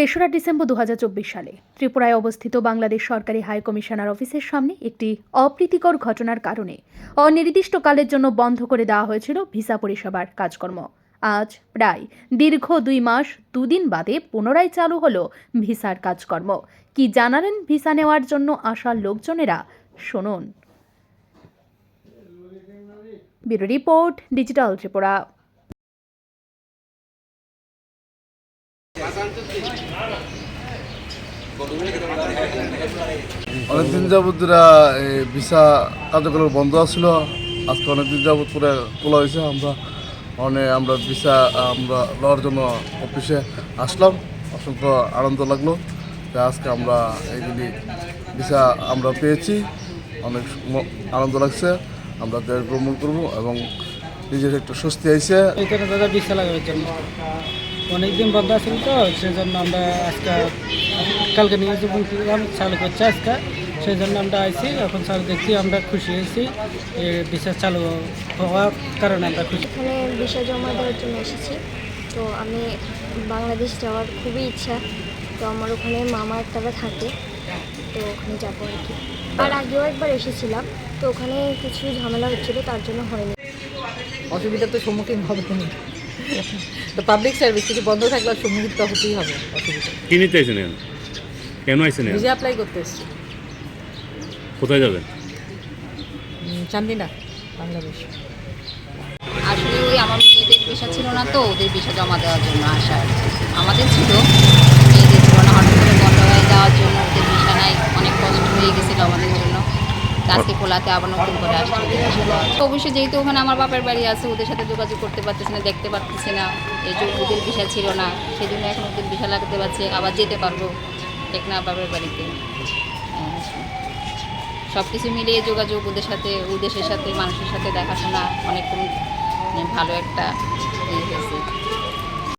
তেসরা ডিসেম্বর দুহাজার চব্বিশ সালে ত্রিপুরায় অবস্থিত বাংলাদেশ সরকারি হাই কমিশনার অফিসের সামনে একটি অপ্রীতিকর ঘটনার কারণে অনির্দিষ্টকালের জন্য বন্ধ করে দেওয়া হয়েছিল ভিসা পরিষেবার কাজকর্ম। আজ প্রায় দীর্ঘ দুই মাস দুদিন বাদে পুনরায় চালু হলো ভিসার কাজকর্ম। কি জানালেন ভিসা নেওয়ার জন্য আসা লোকজনেরা, শুনুন। Bureau report, digital Tripura. অনেকদিন এরা এই ভিসা কার্যকলাপ বন্ধ আছিল, আজকে অনেকদিন যাবৎ করে খোলা হয়েছে আমরা মানে আমরা ভিসা, আমরা লওয়ার জন্য অফিসে আসলাম। অসংখ্য আনন্দ লাগল যে আজকে আমরা এইগুলি ভিসা আমরা পেয়েছি। অনেক আনন্দ লাগছে। আমরা দেশ ভ্রমণ করব এবং নিজের একটু স্বস্তি এখানে দাদা জন্য। অনেকদিন বন্ধ আছিল তো সেজন্য আমরা আজকে কালকে নিয়ে বলছিলাম চালু করছে আজকে। সেই জন্য আমরা আইছি এখন চালু দেখছি আমরা খুশি হয়েছি বিশ্বাস চালু হওয়ার কারণে আমরা খুশি। এখানে বিষয় জমা দেওয়ার জন্য এসেছি। তো আমি বাংলাদেশ যাওয়ার খুবই ইচ্ছা তো আমার ওখানে মামা একটারা থাকে তো ওখানে যাব আর কি। আর আগেও একবার এসেছিলাম তো ওখানে কিছু ঝামেলা হচ্ছিল তার জন্য হয়নি। অসুবিধার তো সম্মুখীন হবে তুমি তো পাবলিক সার্ভিস কিছু বন্ধ থাকলে সম্মুখীন তো হতেই হবে অসুবিধা। কি নিতে এখানে কেন এখানে? ভিসা অ্যাপ্লাই করতে এসছি। কোথায় যাবেন? চান্দিনা বাংলাদেশ। আসলে ওই আমার মেয়েদের পেশা ছিল না তো ওদের পেশা জমা দেওয়ার জন্য আসা আর কি। আমাদের ছিল মেয়েদের ছিল না হঠাৎ করে বন্ধ হয়ে যাওয়ার জন্য ওদের পেশা নাই অনেক কষ্ট হয়ে গেছিল আমাদের জন্য তো আজকে খোলাতে আবার নতুন করে আসছে। অবশ্যই যেহেতু ওখানে আমার বাপের বাড়ি আছে, ওদের সাথে যোগাযোগ করতে পারতেছি না, দেখতে পারতেছি না। এই যে ওদের পেশা ছিল না সেই জন্য এখন ওদের পেশা লাগতে পারছে, আবার যেতে পারব। টেকনা বাপের বাড়িতে। সব কিছু মিলিয়ে যোগাযোগ ওদের সাথে ওদেশের সাথে, মানুষের সাথে দেখাশোনা অনেক ভালো একটা ইয়ে হয়েছে।